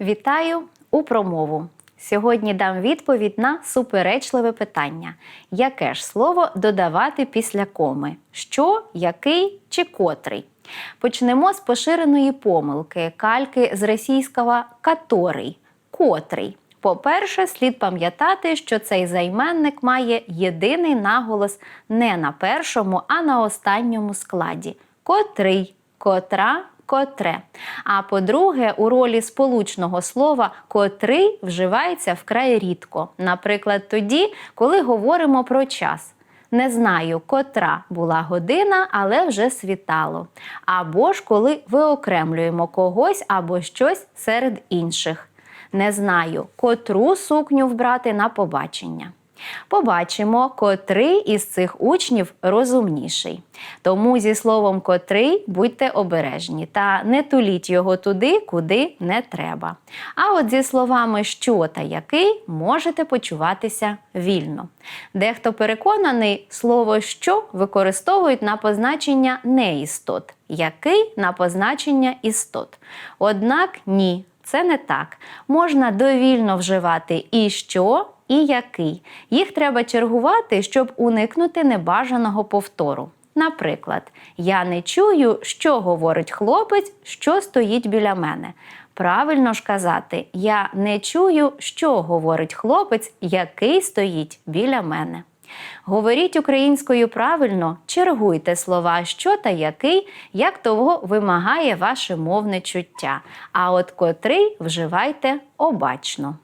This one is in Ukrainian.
Вітаю у промову. Сьогодні дам відповідь на суперечливе питання: яке ж слово додавати після коми? Що, який чи котрий? Почнемо з поширеної помилки кальки з російського каторий котрий. По-перше, слід пам'ятати, що цей займенник має єдиний наголос не на першому, а на останньому складі котрий, котра, котре. А по-друге, у ролі сполучного слова котрий вживається вкрай рідко. Наприклад, тоді, коли говоримо про час. Не знаю, котра була година, але вже світало. Або ж коли виокремлюємо когось або щось серед інших. Не знаю, котру сукню вбрати на побачення. Побачимо, котрий із цих учнів розумніший. Тому зі словом котрий будьте обережні та не туліть його туди, куди не треба. А от зі словами що та який можете почуватися вільно. Дехто переконаний, слово що використовують на позначення неістот, який на позначення істот. Однак ні. Це не так. Можна довільно вживати і що, і який. Їх треба чергувати, щоб уникнути небажаного повтору. Наприклад, я не чую, що говорить хлопець, що стоїть біля мене. Правильно ж казати, я не чую, що говорить хлопець, який стоїть біля мене. Говоріть українською правильно, чергуйте слова що та який, як того вимагає ваше мовне чуття. А от котрий вживайте обачно.